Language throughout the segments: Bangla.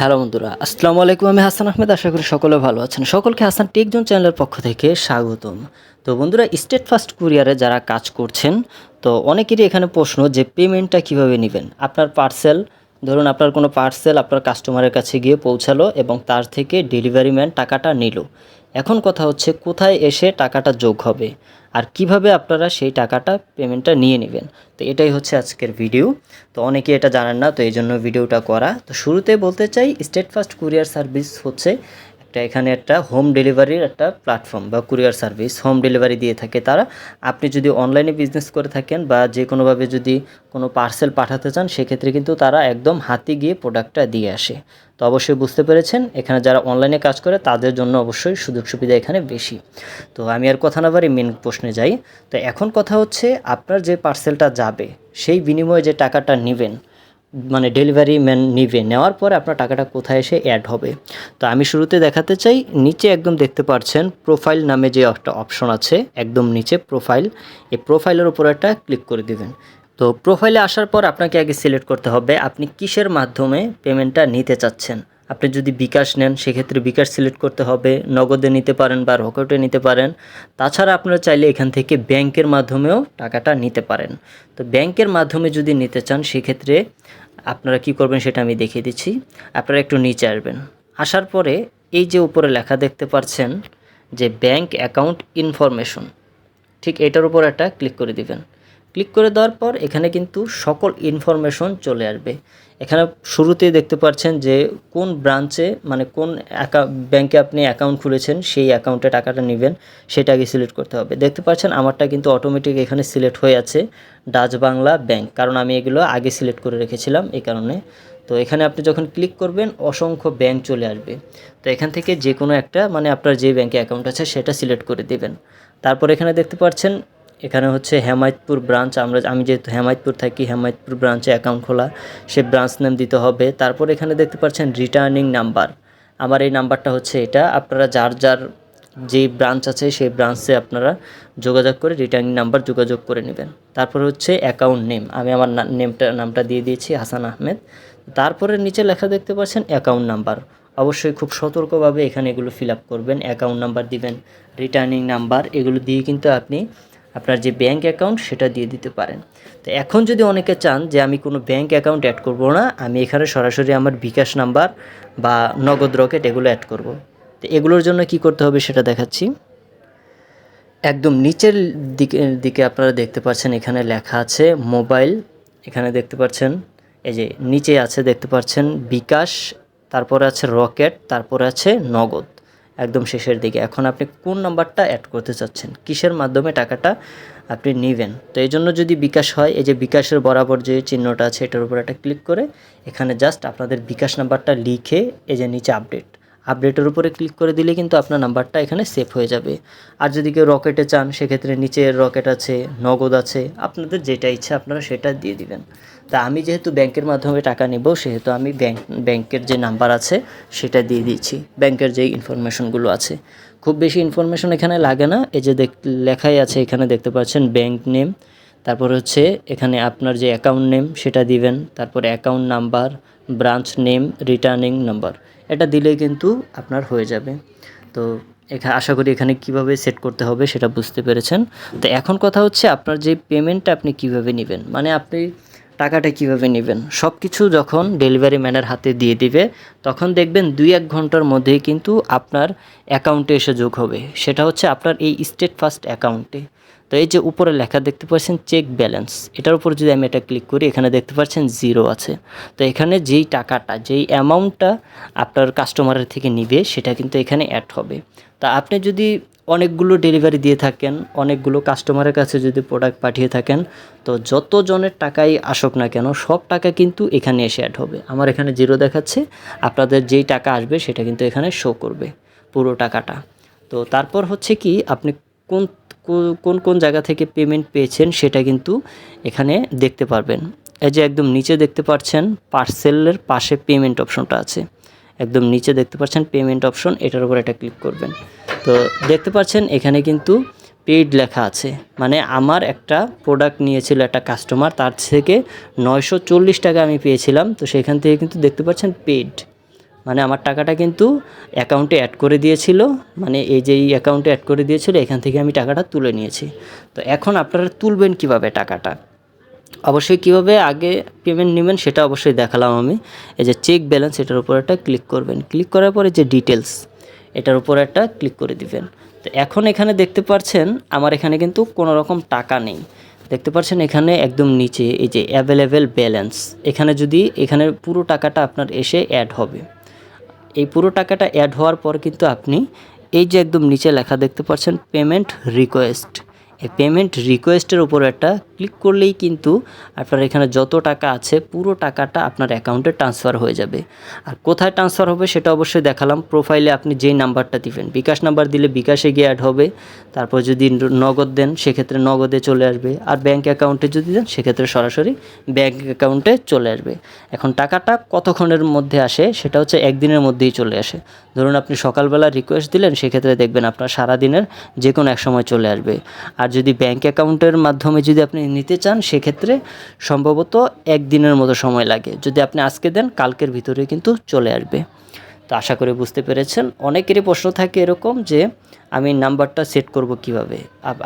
হ্যালো বন্ধুরা, আসসালামু আলাইকুম, আমি হাসান আহমেদ, আশা করি সকলে ভালো আছেন। সকলকে হাসান টেকজন চ্যানেলের পক্ষ থেকে স্বাগতম। তো বন্ধুরা, স্টেট ফার্স্ট কুরিয়ারে যারা কাজ করছেন, তো অনেকেরই এখানে প্রশ্ন যে পেমেন্টটা কীভাবে নেবেন? আপনার পার্সেল, ধরুন আপনার কোনো পার্সেল আপনার কাস্টমারের কাছে গিয়ে পৌঁছালো এবং তার থেকে ডেলিভারি ম্যান টাকাটা নিল। এখন কথা হচ্ছে কোথায় এসে টাকাটা যোগ হবে আর কীভাবে আপনারা সেই টাকাটা পেমেন্টটা নিয়ে নেবেন। তো এটাই হচ্ছে আজকের ভিডিও তো অনেকে এটা জানেন না, তো এই জন্য ভিডিওটা করা। তো শুরুতে বলতে চাই স্টেট ফার্স্ট কুরিয়ার সার্ভিস হচ্ছে একটা, এখানে একটা হোম ডেলিভারির একটা প্ল্যাটফর্ম বা কুরিয়ার সার্ভিস হোম ডেলিভারি দিয়ে থাকে তারা। আপনি যদি অনলাইনে বিজনেস করে থাকেন বা যে কোনোভাবে যদি কোনো পার্সেল পাঠাতে চান, সেক্ষেত্রে কিন্তু তারা একদম হাতে গিয়ে প্রোডাক্টটা দিয়ে আসে। তো অবশ্যই বুঝতে পেরেছেন, এখানে যারা অনলাইনে কাজ করে, তাদের জন্য অবশ্যই সুযোগ সুবিধা এখানে বেশি। তো আমি আর কথা না বাড়ি মেন প্রশ্নে যাই। তো এখন কথা হচ্ছে, আপনার যে পার্সেলটা যাবে, সেই বিনিময়ে যে টাকাটা নেবেন মানে ডেলিভারি ম্যান নিবে। নেওয়ার পরে আপনার টাকাটা কোথায় এসে অ্যাড হবে। তো আমি শুরুতে দেখাতে চাই, নিচে একদম দেখতে পাচ্ছেন প্রোফাইল নামে যে একটা অপশন আছে, একদম নিচে প্রোফাইল এই প্রোফাইলের উপর একটা ক্লিক করে দিবেন। তো প্রোফাইলে আসার পর আপনাকে আগে সিলেক্ট করতে হবে, আপনি কিসের মাধ্যমে পেমেন্টটা নিতে চাচ্ছেন? আপনি যদি বিকাশ নেন, সেক্ষেত্রে বিকাশ সিলেক্ট করতে হবে, নগদে নিতে পারেন বা রকেটে নিতে পারেন। তাছাড়া আপনারা চাইলে এখান থেকে ব্যাংকের মাধ্যমেও টাকাটা নিতে পারেন। তো ব্যাংকের মাধ্যমে যদি নিতে চান, সেক্ষেত্রে আপনারা কি করবেন সেটা আমি দেখিয়ে দিচ্ছি। আপনারা একটু নিচে আসবেন। আসার পরে এই যে উপরে লেখা দেখতে পাচ্ছেন যে ব্যাংক অ্যাকাউন্ট ইনফরমেশন ঠিক এটার উপর একটা ক্লিক করে দিবেন। ক্লিক করে দেওয়ার পর এখানে কিন্তু সকল ইনফরমেশন চলে আসবে। এখানে শুরুতেই দেখতে পাচ্ছেন যে কোন ব্রাঞ্চে মানে কোন ব্যাংকে আপনি অ্যাকাউন্ট খুলেছেন, সেই অ্যাকাউন্টে টাকাটা নেবেন, সেটা আগে সিলেক্ট করতে হবে। দেখতে পাচ্ছেন আমারটা কিন্তু অটোমেটিক এখানে সিলেক্ট হয়ে আছে ডাচ বাংলা ব্যাংক কারণ আমি এগুলো আগে সিলেক্ট করে রেখেছিলাম এই কারণে। তো এখানে আপনি যখন ক্লিক করবেন, অসংখ্য ব্যাংক চলে আসবে। তো এখান থেকে যে কোনো একটা মানে আপনার যে ব্যাংকে অ্যাকাউন্ট আছে, সেটা সিলেক্ট করে দেবেন। তারপর এখানে দেখতে পাচ্ছেন এখানে হচ্ছে হেমায়তপুর ব্রাঞ্চ আমরা আমি যেহেতু হেমায়তপুর থাকি, হেমায়তপুর ব্রাঞ্চে অ্যাকাউন্ট খোলা, সে ব্রাঞ্চ নেম দিতে হবে। তারপর এখানে দেখতে পাচ্ছেন রিটার্নিং নাম্বার আমার এই নাম্বারটা হচ্ছে এটা। আপনারা যার যার যে ব্রাঞ্চ আছে, সেই ব্রাঞ্চে আপনারা যোগাযোগ করে রিটার্নিং নাম্বার যোগাযোগ করে নেবেন। তারপর হচ্ছে অ্যাকাউন্ট নেম আমি আমার নেমটা নামটা দিয়ে দিয়েছি, হাসান আহমেদ। তারপরে নিচে লেখা দেখতে পাচ্ছেন অ্যাকাউন্ট নাম্বার অবশ্যই খুব সতর্কভাবে এখানে এগুলো ফিল আপ করবেন। অ্যাকাউন্ট নাম্বার দিবেন রিটার্নিং নাম্বার এগুলো দিয়ে কিন্তু আপনি আপনার যে ব্যাঙ্ক অ্যাকাউন্ট সেটা দিয়ে দিতে পারেন। তো এখন যদি অনেকে চান যে আমি কোনো ব্যাঙ্ক অ্যাকাউন্ট অ্যাড করব না, আমি এখানে সরাসরি আমার বিকাশ নাম্বার বা নগদ রকেট এগুলো অ্যাড করব। তো এগুলোর জন্য কি করতে হবে সেটা দেখাচ্ছি। একদম নিচের দিকে দিকে আপনারা দেখতে পাচ্ছেন এখানে লেখা আছে মোবাইল এখানে দেখতে পাচ্ছেন এই যে নিচে আছে দেখতে পাচ্ছেন বিকাশ, তারপরে আছে রকেট, তারপরে আছে নগদ। একদম শেষের দিকে। এখন আপনি কোন নাম্বারটা অ্যাড করতে চাচ্ছেন? কিসের মাধ্যমে টাকাটা আপনি নেবেন? তো এই জন্য যদি বিকাশ হয়, এই যে বিকাশের বরাবর যে চিহ্নটা আছে, এটার উপর একটা ক্লিক করে এখানে জাস্ট আপনাদের বিকাশ নাম্বারটা লিখে এই যে নিচে আপডেট আপডেটের উপরে ক্লিক করে দিলে কিন্তু আপনার নাম্বারটা এখানে সেভ হয়ে যাবে। আর যদি কেউ রকেটে চান, সেক্ষেত্রে নিচে রকেট আছে, নগদ আছে, আপনাদের যেটা ইচ্ছা আপনারা সেটা দিয়ে দিবেন। তা আমি যেহেতু ব্যাংকের মাধ্যমে টাকা নেব, সেহেতু আমি ব্যাংক, ব্যাংকের যে নাম্বার আছে, সেটা দিয়ে দিচ্ছি। ব্যাংকের যে ইনফরমেশনগুলো আছে। খুব বেশি ইনফরমেশন এখানে লাগে না। এই যে দেখ, লেখাই আছে এখানে, দেখতে পাচ্ছেন, ব্যাংক নেম। তারপর হচ্ছে, এখানে আপনার যে অ্যাকাউন্ট নেম, সেটা দিবেন। তারপরে account number branch name, returning number. এটা দিলেই কিন্তু আপনার হয়ে যাবে। তো এখানে আশা করি এখানে কীভাবে সেট করতে হবে সেটা বুঝতে পেরেছেন। তো এখন কথা হচ্ছে আপনার যে পেমেন্টটা আপনি কীভাবে নেবেন? মানে আপনি টাকাটা কীভাবে নেবেন? সব কিছু যখন ডেলিভারি ম্যানের হাতে দিয়ে দিবে, তখন দেখবেন দুই এক ঘণ্টার মধ্যেই কিন্তু আপনার অ্যাকাউন্টে এসে যোগ হবে। সেটা হচ্ছে আপনার এই স্টেট ফার্স্ট অ্যাকাউন্টে তো এই যে উপরে লেখা দেখতে পাচ্ছেন চেক ব্যালেন্স এটার উপর যদি আমি এটা ক্লিক করি, এখানে দেখতে পাচ্ছেন জিরো আছে। তো এখানে যেই টাকাটা, যেই অ্যামাউন্টটা আপনার কাস্টমারের থেকে নিবে, সেটা কিন্তু এখানে অ্যাড হবে। তা আপনি যদি অনেকগুলো ডেলিভারি দিয়ে থাকেন, অনেকগুলো কাস্টমারের কাছে যদি প্রোডাক্ট পাঠিয়ে থাকেন, তো যত জনের টাকাই আসুক না কেন, সব টাকা কিন্তু এখানে এসে অ্যাড হবে। আমার এখানে জিরো দেখাচ্ছে, আপনাদের যেই টাকা আসবে, সেটা কিন্তু এখানে শো করবে, পুরো টাকাটা। তো তারপর হচ্ছে কি, আপনি কোন কোন কোন জায়গা থেকে পেমেন্ট পেয়েছেন সেটা কিন্তু এখানে দেখতে পারবেন। এই যে একদম নিচে দেখতে পাচ্ছেন পার্সেলের পাশে পেমেন্ট অপশনটা আছে। একদম নিচে দেখতে পাচ্ছেন পেমেন্ট অপশন এটার উপর একটা ক্লিক করবেন। তো দেখতে পাচ্ছেন এখানে কিন্তু পেইড লেখা আছে। মানে আমার একটা প্রোডাক্ট নিয়েছিল একটা কাস্টমার তার থেকে নয়শো চল্লিশ টাকা আমি পেয়েছিলাম। তো সেখান থেকে কিন্তু দেখতে পাচ্ছেন পেইড মানে আমার টাকাটা কিন্তু অ্যাকাউন্টে অ্যাড করে দিয়েছিল। মানে এই যে এই অ্যাকাউন্টে অ্যাড করে দিয়েছিল, এখান থেকে আমি টাকাটা তুলে নিয়েছি। তো এখন আপনারা তুলবেন কীভাবে টাকাটা? অবশ্যই কীভাবে আগে পেমেন্ট নেবেন সেটা অবশ্যই দেখালাম আমি। এই যে চেক ব্যালেন্স এটার উপর একটা ক্লিক করবেন। ক্লিক করার পরে যে ডিটেলস এটার উপর একটা ক্লিক করে দিবেন। তো এখন এখানে দেখতে পাচ্ছেন আমার এখানে কিন্তু কোনো রকম টাকা নেই। দেখতে পাচ্ছেন এখানে একদম নিচে, এই যে অ্যাভেলেবেল ব্যালেন্স এখানে যদি, এখানে পুরো টাকাটা আপনার এসে অ্যাড হবে। এই পুরো টাকাটা অ্যাড হওয়ার পর কিন্তু আপনি এই যে একদম নিচে লেখা দেখতে পাচ্ছেন পেমেন্ট রিকোয়েস্ট পেমেন্ট রিকোয়েস্টের উপর একটা ক্লিক করলেই কিন্তু আপনার এখানে যত টাকা আছে পুরো টাকাটা আপনার অ্যাকাউন্টে ট্রান্সফার হয়ে যাবে। আর কোথায় ট্রান্সফার হবে সেটা অবশ্যই দেখালাম। প্রোফাইলে আপনি যেই নাম্বারটা দিবেন, বিকাশ নাম্বার দিলে বিকাশে গিয়ে অ্যাড হবে। তারপর যদি নগদ দেন, সেক্ষেত্রে নগদে চলে আসবে। আর ব্যাঙ্ক অ্যাকাউন্টে যদি দেন, সেক্ষেত্রে সরাসরি ব্যাঙ্ক অ্যাকাউন্টে চলে আসবে। এখন টাকাটা কতক্ষণের মধ্যে আসে, সেটা হচ্ছে একদিনের মধ্যেই চলে আসে। ধরুন আপনি সকালবেলা রিকোয়েস্ট দিলেন, সেক্ষেত্রে দেখবেন আপনার সারাদিনের যে কোনো এক সময় চলে আসবে। আর যদি ব্যাঙ্ক অ্যাকাউন্টের মাধ্যমে যদি আপনি নিতে চান, সেক্ষেত্রে সম্ভবত একদিনের মতো সময় লাগে। যদি আপনি আজকে দেন, কালকের ভিতরে কিন্তু চলে আসবে। তো আশা করে বুঝতে পেরেছেন। অনেকেরই প্রশ্ন থাকে এরকম যে, আমি নাম্বারটা সেট করব কীভাবে?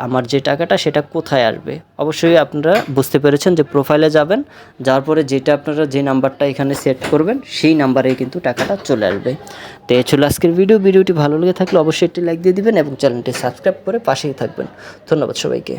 আমার যে টাকাটা সেটা কোথায় আসবে? অবশ্যই আপনারা বুঝতে পেরেছেন যে প্রোফাইলে যাবেন, যাওয়ার পরে যেটা আপনারা যে নাম্বারটা এখানে সেট করবেন, সেই নাম্বারে কিন্তু টাকাটা চলে আসবে। তো এই ছিল আজকের ভিডিও ভিডিওটি ভালো লেগে থাকলে অবশ্যই একটি লাইক দিয়ে দিবেন এবং চ্যানেলটি সাবস্ক্রাইব করে পাশেই থাকবেন। ধন্যবাদ সবাইকে।